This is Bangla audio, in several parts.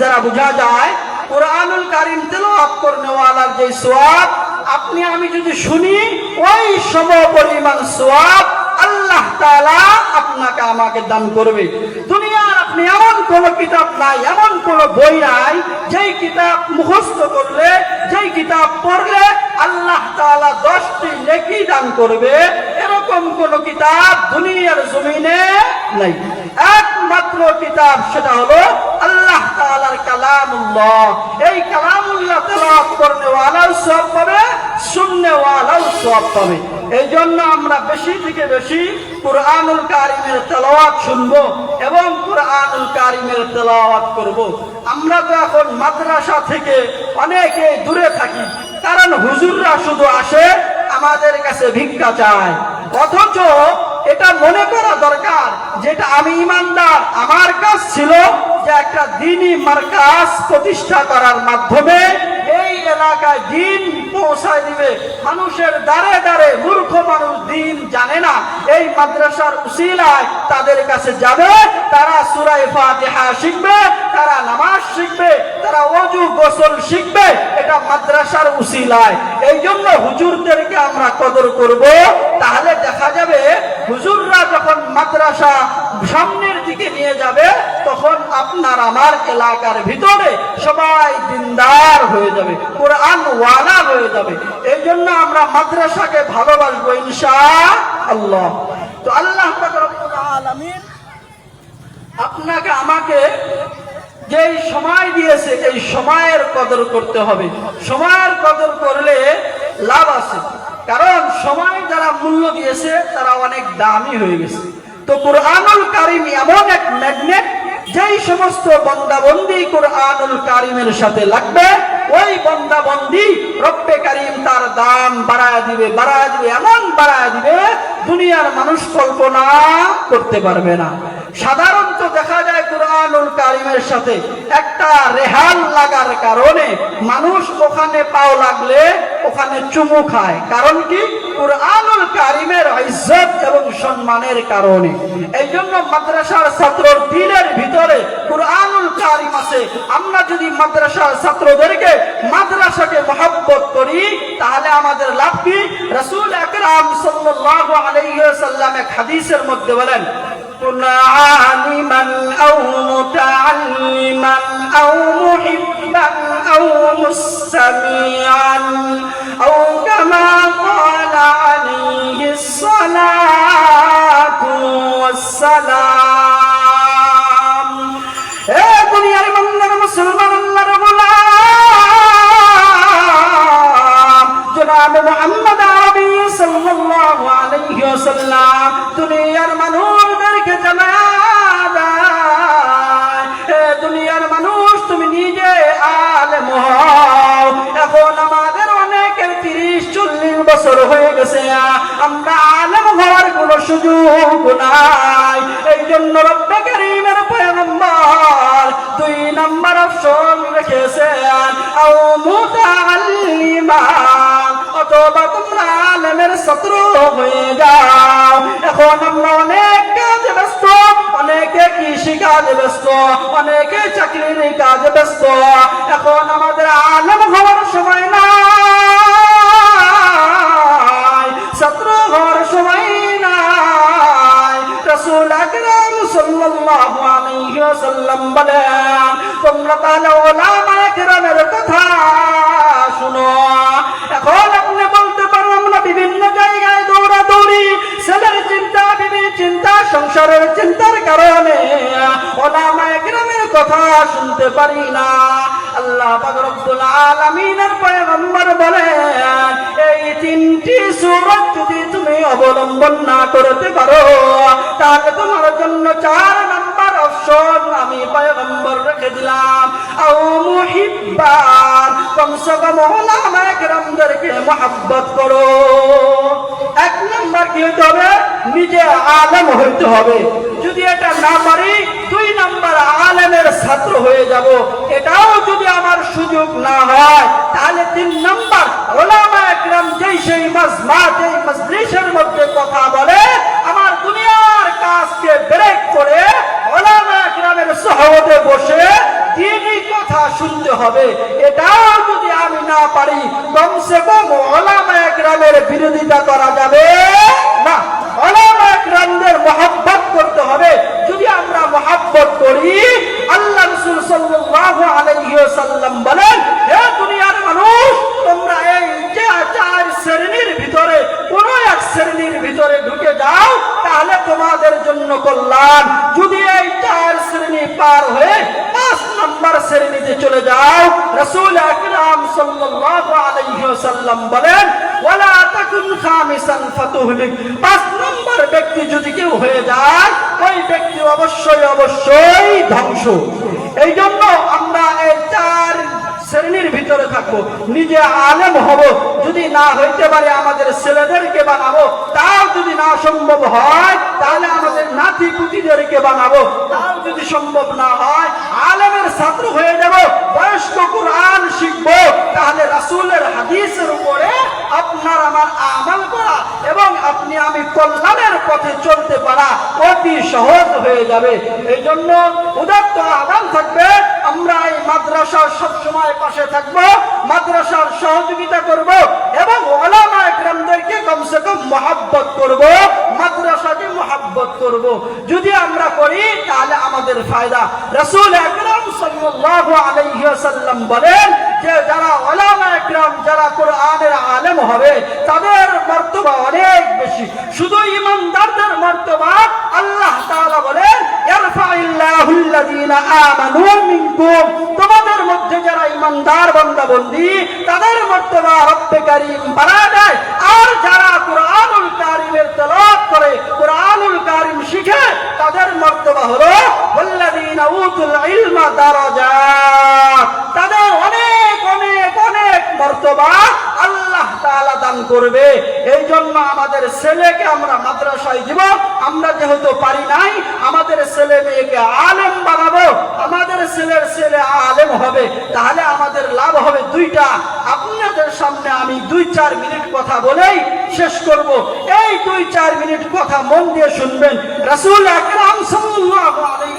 দ্বারা বোঝা যায়, কোরআনুল কারিম তেলাওয়াত করনেওয়ালার যে সোয়াব আপনি আমি যদি শুনি, ওই সম পরিমাণ সোয়াব আল্লাহ তাআলা আপনাকে আমাকে দান করবে। দুনিয়ার আপনি এমন কোন কিতাব নাই, এমন কোন বই নাই, যেই কিতাব মুখস্থ করলে, যেই কিতাব পড়লে আল্লাহ তাআলা দশটি নেকি দান করবে। এরকম কোন কিতাব দুনিয়ার জমিনে নাই। একমাত্র কিতাব সেটা হলো তাআলার কালামুল্লাহ। এই কালামুল্লাহ কারিমের তেলাওয়াত। আমরা তো এখন মাদ্রাসা থেকে অনেকে দূরে থাকি, কারণ হুজুররা শুধু আসে আমাদের কাছে ভিক্ষা চায়। অথচ এটা মনে করা দরকার যেটা আমি ইমানদার, আমার কাজ ছিল যে একটা দিনই মার্কাজ প্রতিষ্ঠা করার মাধ্যমে এই এলাকায় দিন পৌঁছায় দিবে। মানুষের দ্বারে দ্বারে মূর্খ মানুষ দিন জানে না। এই মাদ্রাসার উশিলায় তাদের কাছে যাবে, তারা সুরাই ফাতিহা শিখবে তারা নামাজ শিখবে, তারা অজু গোসল শিখবে, এটা মাদ্রাসার উসিলায়। এই জন্য হুজুরদেরকে আমরা কদর করব। তাহলে দেখা যাবে, হুজুররা যখন মাদ্রাসা সামনের দিকে নিয়ে যাবে, তখন আপনার আমার এলাকার ভিতরে সবাই দিনদার হয়ে যাবে কোরআন ওয়ালা হয়ে যাবে। এই জন্য আমরা মাদ্রাসাকে ভালোবাসবো ইনশা আল্লাহ তো আল্লাহ আপনাকে আমাকে যেই সময় দিয়েছে, এই সময়ের কদর করতে হবে। সময়ের কদর করলে লাভ আছে। কারণ সময় যারা মূল্য দিয়েছে, তারা অনেক দামি হয়ে গেছে। তো কোরআনুল কারিম এমন এক ম্যাগনেট যেই সমস্ত বন্দাবন্দি কোরআনুল কারিমের সাথে লাগবে, ওই বন্দাবন্দি রব্বে কারিম তার দাম বাড়ায় দিবে বাড়ায় দিবে, এমন বাড়ায় দিবে, দুনিয়ার মানুষ কল্পনা করতে পারবে না। যায় কোরআনুল কারিমের সাথে একটা রেহাল লাগার কারণে মানুষ ওখানে পাও লাগলে ওখানে চুমু খায়। কারণ কি? কোরআনুল কারিমের ইজ্জত এবং সম্মানের কারণে। এই জন্য মাদ্রাসার ছাত্র দিনের ভিতরে কোরআনুল কারিম আছে। আমরা যদি মাদ্রাসার ছাত্রদেরকে মাদ্রাসাকে মহাব্বত করি, তাহলে আমাদের লাভ কি? রসুল আকরাম সাল্লাহ এক মধ্যে বলেন, কোন আলিমা أو متعلما أو محبا أو مستمعا أو كما قال عليه الصلاة والسلام বছর হয়ে গেছে, আমরা আলেম হওয়ার কোনো সুযোগ নাই। এই জন্য রব্বে পয়গম্বর দুই নম্বর অপশন অথবা তোমরা আলেমের ছাত্র হয়ে যাও। এখন আমরা অনেক কাজে ব্যস্ত, অনেকে কৃষি কাজে ব্যস্ত, অনেকে চাকরির কাজে ব্যস্ত। এখন আমাদের আলেম হওয়ার সময় নাই। রাসূল আকরাম সাল্লাল্লাহু আলাইহি ওয়াসাল্লাম বলেন তোমরা তাহলে ওলামা কেরামের কথা সংসারের চিন্তার কারণে ওলামা একরামের কথা শুনতে পারি না। আল্লাহ রব্বুল আলামিনের পয়গম্বর বলেন, এই তিনটি সূরত যদি তুমি অবলম্বন না করতে পারো, তাহলে তোমার জন্য চার নাম্বার অপশন আমি পয়গম্বর রেখে দিলাম। আও মুহিব্বান, কমসে কম ওলামা একরামদেরকে মহব্বত করো। এক নাম্বার কি হইতে হবে? নিজে আলেম হইতে হবে। যদি এটা না পারি, দুই নাম্বার আলেমের ছাত্র হয়ে যাব। এটাও যদি আমার সুযোগ না হয়, তাহলে তিন নাম্বার ওলামা একরাম যেই সেই মজমা যেই মজলিসের মধ্যে কথা বলে, আমার দুনিয়ার কাজকে ব্রেক করে ওলামা একরামের সহবতে বসে কথা শুনতে হবে। এটাও যদি আমি না পারি, কমসে কম ওলামা একরামের বিরোধিতা করা যাবে না। ওলামা একরামদের মহাব্বত করতে হবে। যদি আমরা মহাব্বত করি, আল্লাহ রসুল সাল্লাল্লাহু আলাইহি ওয়াসাল্লাম বলেন হে দুনিয়ার মানুষ, তোমরা এই যে চার শ্রেণির ভিতরে, কোন এক শ্রেণির ভিতরে ঢুকে যাও, তাহলে তোমাদের জন্য কল্যাণ। যদি এই চার শ্রেণি পার হয়ে চলে যাও, রসুল আকরাম সাল্লাল্লাহু আলাইহি ওয়াসাল্লাম বলেন, ওয়ালা তাকুন খামিসান ফাতুহলিক। পাঁচ নম্বর ব্যক্তি যদি কেউ হয়ে যায়, ওই ব্যক্তি অবশ্যই অবশ্যই ধ্বংস। এই জন্য আমরা এই চার শ্রেণির ভিতরে থাকব। নিজে আলেম হব, যদি না হইতে পারে আমাদের ছেলেদেরকে বানাবো, তাও যদি না সম্ভব হয়, তাহলে আমাদের নাতি পুতিদেরকে বানাবো। তাও যদি সম্ভব না হয়, আলেমের ছাত্র হয়ে আমি কল্যাণের পথে চলতে পারা অতি সহজ হয়ে যাবে। এই জন্য উদাত্ত আহ্বান থাকবে, আমরা এই মাদ্রাসার সবসময় পাশে থাকব, মাদ্রাসার সহযোগিতা করব এবং ওলামা একরামদেরকে কমসে কম মহাব্বত করব, মাদ্রাসাকে মহাব্বত করব। যদি আমরা করি, তাহলে আমাদের ফায়দা। রাসূল আকরাম সাল্লাল্লাহু আলাইহি ওয়াসাল্লাম বলেন যে যারা ওলামা একরাম, যারা কোরআনের আলেম হবে, তাদের মর্তবা অনেক বেশি। শুধু ইমানদারদের মর্তবা, আল্লাহ তাআলা বলেন ইয়ারফাইল্লাহু আল্লাযীনা আমানু মিনকুম। তোমাদের মধ্যে যারা ইমানদার বান্দা বন্দি তাদের মর্তবা রব্বে কারীম বাড়া দেয়। আর যারা কোরআনুল কারীমের তেলাওয়াত করে, কোরআনুল কারীম শিখে, তাদের মর্তবা হলো, ওয়াল্লাযীনা উতুল ইলমা দারাজাত তাদের অনেক অনেক অনেক মর্তবা আল্লাহ দান করবে। এই জন্য আমাদের ছেলেকে আমরা মাদ্রাসায় দিব। আমরা যেহেতু পারি নাই, আমাদের ছেলে মেয়েকে আলেম বানাবো। আমাদের ছেলের ছেলে আলেম হবে, তাহলে আমাদের লাভ হবে দুইটা। আপনাদের সামনে আমি দুই চার মিনিট কথা বলেই শেষ করব। এই দুই চার মিনিট কথা মন দিয়ে শুনবেন। রাসূল আকরাম সাল্লাল্লাহু আলাইহি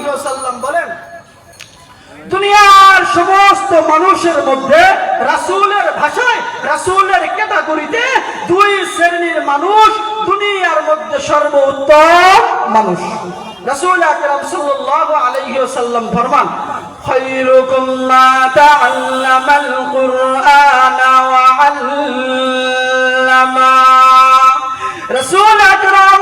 দুনিয়ার সমস্ত মানুষের মধ্যে রাসুলের ভাষায়, রাসুলের ক্যাটাগরিতে দুই শ্রেণির মানুষ দুনিয়ার মধ্যে সর্বোত্তম মানুষ। রাসুল আকরাম সাল্লাল্লাহু আলাইহি ওয়াসাল্লাম ফরমান, খায়রুকুম মা তাআল্লামাল কুরআনা ওয়া আল্লামা। রাসুল আকরাম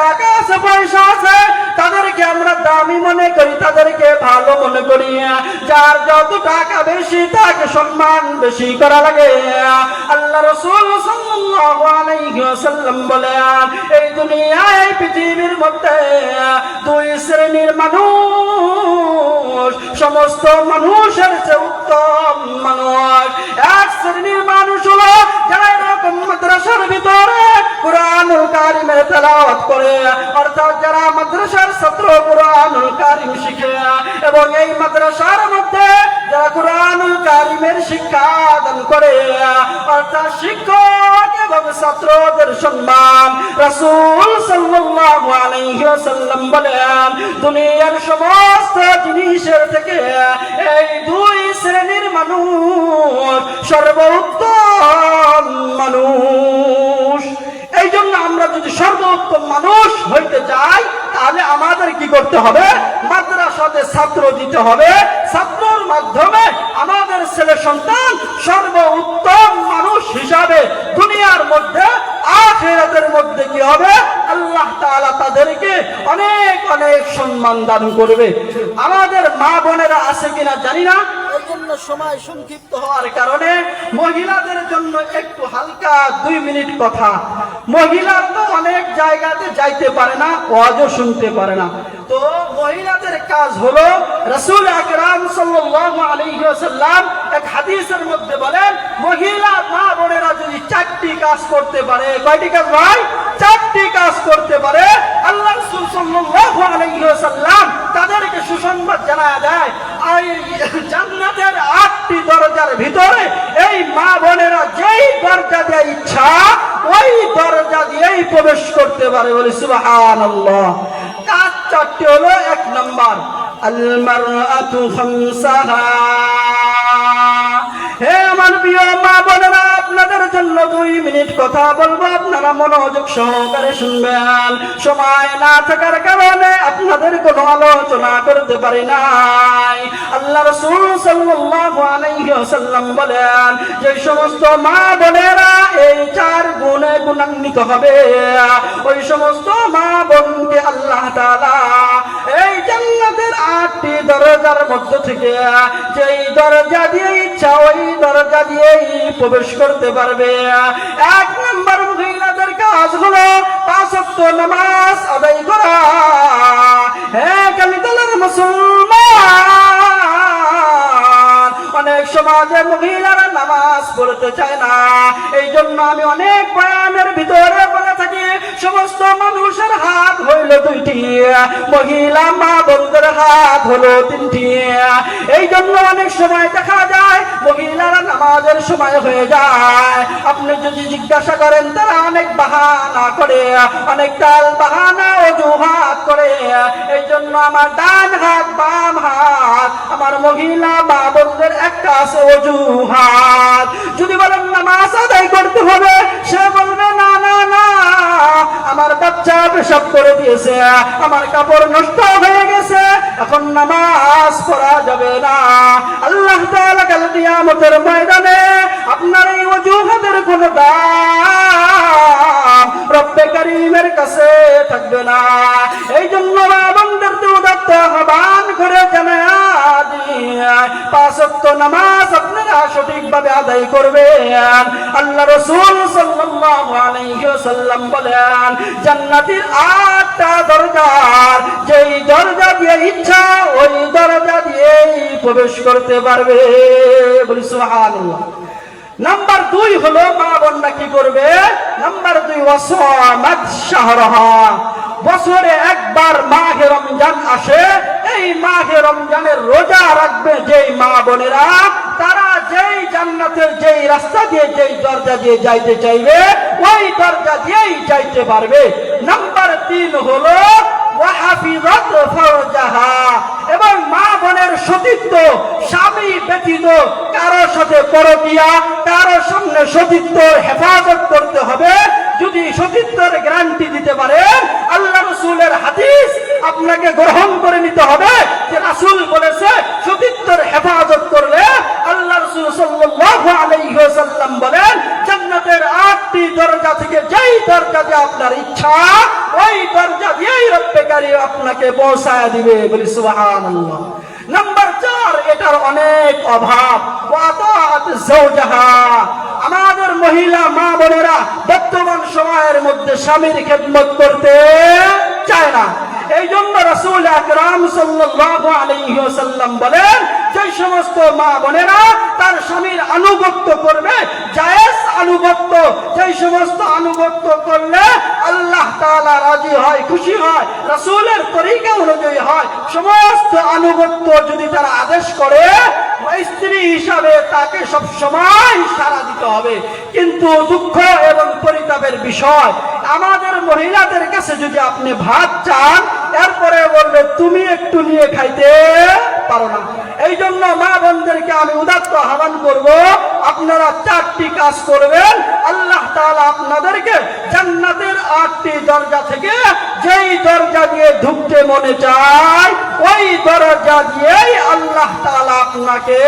টাকা আছে পয়সা আছে, তাদেরকে আমরা দামি মনে করি, তাদেরকে ভালো মনে করি। যার যত টাকা বেশি, তাকে সম্মান বেশি করা লাগে। আল্লাহ রসুল এই দুনিয়ায়, পৃথিবীর মধ্যে দুই শ্রেণির মানুষ, সমস্ত মানুষের চেয়ে উত্তম মানুষ। এক শ্রেণির মানুষ হলো যারা এরকম মাদ্রাসার ভিতরে কোরআনুল কারিমের তেলাওয়াত করে, অর্থাৎ যারা মাদ্রাসার ছাত্র কোরআনুল কারিম শিখে, এবং এই মাদ্রাসার মধ্যে যারা কোরআনুল কারিমের শিক্ষা দান করে, অর্থাৎ শিক্ষক এবং ছাত্রদের সম্মান রাসূল সাল্লাল্লাহু আলাইহি ওয়াসাল্লাম বলেন, দুনিয়ার সমস্ত জিনিসের থেকে এই দুই শ্রেণির মানুষ সর্বোত্তম মানুষ। সর্বোত্তম মানুষ হইতে চাই, তাহলে আমাদের কি করতে হবে? মাদ্রাসাতে ছাত্র দিতে হবে। ছাত্রর মাধ্যমে আমাদের ছেলে সন্তান সর্বোত্তম মানুষ হিসাবে দুনিয়ার মধ্যে, আখেরাতের মধ্যে কি হবে? আল্লাহ তাআলা তাদেরকে অনেক অনেক সম্মান দান করবে। আমাদের মা বোনেরা আছে কিনা জানি না। জন্য সময় সংক্ষিপ্ত হওয়ার কারণে মহিলাদের জন্য একটু হালকা দুই মিনিট কথা। মহিলা তো অনেক জায়গাতে যাইতে পারে না, ওয়াজও শুনতে পারে না। তো মহিলাদের কাজ হলো, রসুল আকরাম সাল্লাল্লাহু আলাইহি এক হাদিসের মধ্যে বলেন, মহিলা মা বোনেরা যদি চারটি কাজ করতে পারে, কয়টি কাজ ভাই চারটি কাজ করতে পারে আল্লাহ রাসূল তাদেরকে সুসংবাদ জানা এই জান্নাতের আটটি দরজার ভিতরে এই মা বোনেরা যেই দরজা দিয়ে ইচ্ছা, ওই দরজা দিয়েই প্রবেশ করতে পারে বলে সুবাহান কাজ চারটি হলো, এক নম্বর খামসাহা। হে আমার প্রিয় মা বোনেরা কথা বলব, আপনারা মনোযোগ সহকারে শুনবেন। সময় না থাকার কারণে আপনাদের কোনো আলোচনা করতে পারি নাই। আল্লাহ রসুল সাল্লাল্লাহু আলাইহি বলেন, যে সমস্ত মা বোনেরা এই চার গুণে গুণান্বিত হবে। ওই সমস্ত মা বোনকে আল্লাহ তাআলা এই জান্নাতের আটটি দরজার মধ্য থেকে যেই দরজা দিয়ে ইচ্ছা, ওই দরজা দিয়েই প্রবেশ করতে পারবে। এক নম্বর মহিলাদের কাজ হলো পাঁচ নামাজ আদায় করা। হ্যাঁ কালিতলার মুসলমান, অনেক সমাজে মহিলারা নামাজ পড়তে চায় না। এই জন্য আমি অনেক বয়ানের ভিতরে বলে থাকি, সমস্ত মানুষের হাত হইল দুইটি। মহিলা মা বোনদের হাত হলো তিনটি। এই জন্য অনেক সময় দেখা যায়, মহিলারা নামাজের সময় হয়ে যায়। আপনি যদি জিজ্ঞাসা করেন, তারা অনেক বাহানা করে, অনেক তাল বাহানা, অজুহাত করে। এই জন্য আমার ডান হাত, বাম হাত, আমার মহিলা বোনদের একটা আছে অজুহাত। যদি বলেন, নামাজ আদায় করতে হবে, সে বলবে, না না না, আমার বাচ্চা পেশাব করে দিয়েছে, আমার কাপড় নষ্ট হয়ে গেছে, এখন নামাজ পড়া যাবে না। আল্লাহ তাআলা কাল কিয়ামতের ময়দানে আপনার এই অজুহাতের কোনো দাম রব্বে করিমের না। এই জন্য আমাদের উদাত্ত আহ্বান করে জানা দিয়ে পাঁচ ওয়াক্ত নামাজ আপনারা সঠিকভাবে আদায় করবেন। আল্লাহ রসুল সাল্লাল্লাহু আলাইহি ওয়াসাল্লাম বলেন আটটা দরজার যেই দরজা দিয়ে ইচ্ছা, ওই দরজা দিয়েই প্রবেশ করতে পারবে। বলি, সুবহানাল্লাহ। নাম্বার দুই হলো মা বোনরা কি করবে? নাম্বার দুই শাহরাহা বছরে একবার মাহে রমজান আসে, এই মাহে রমজানের রোজা রাখবে যেই মা বোনেরা। তারা যেই জান্নাতের যেই রাস্তা দিয়ে, যেই দরজা দিয়ে যাইতে চাইবে, ওই দরজা দিয়েই যাইতে পারবে। নাম্বার তিন হলো এবং মা বোনের সতীত্ব স্বামী ব্যতীত কারও সাথে পরকিয়া কারও সামনে সতীত্বর হেফাজত করতে হবে। যদি সতীত্বর গ্যারান্টি দিতে পারেন আল্লাহ রসুলের হাদিস আপনাকে গ্রহণ করে নিতে হবে যে রাসূল বলেছে, সতীত্বর হেফাজত করলে আল্লাহ রসুল সাল্লাল্লাহু আলাইহি ওয়াসাল্লাম বলেন জান্নাতের আটটি দরজা থেকে যেই দরজা দিয়ে আপনার ইচ্ছা ওই দরজা দিয়েই রব্বে আপনাকে পৌঁছায় দিবে, বলি সুবহানাল্লাহ। নাম্বার চার, এটার অনেক অভাব। আমাদের মহিলা, মা বোনেরা বর্তমান সময়ের মধ্যে স্বামীর খেদমত করতে চায় না। এই জন্য রাসূল আকরাম সাল্লাল্লাহু আলাইহি ওয়াসাল্লাম বলেন যে সমস্ত মা বোনেরা তার স্বামীর আনুগত্য করবে, জায়েজ আনুগত্য যে সমস্ত আনুগত্য করলে আল্লাহ তাআলা রাজি হয়, খুশি হয়, রাসূলের তরিকা অনুযায়ী হয়, সমস্ত আনুগত্য যদি তারা আদেশ করে স্ত্রী হিসাবে তাকে সব সময় সারা দিতে হবে। কিন্তু দুঃখ এবং পরিতাপের বিষয়, আমাদের মহিলাদের কাছে যদি আপনি ভাত চান, এরপরে বলবে, তুমি একটু নিয়ে খাইতে পারো না। এই জন্য মা বোনদেরকে আমি উদাত্ত আহ্বান করব, আপনারা চারটি কাজ করবেন। আল্লাহ তাআলা আপনাদেরকে জান্নাতের আটটি দরজা থেকে যেই দরজা দিয়ে ঢুকতে মনে চায়, ওই দরজা দিয়েই আল্লাহ তাআলা আপনাকে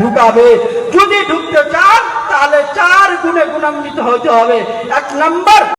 ঢুকাবে। যদি ঢুকতে চান, তাহলে চার গুণে গুণান্বিত হতে হবে। এক নম্বর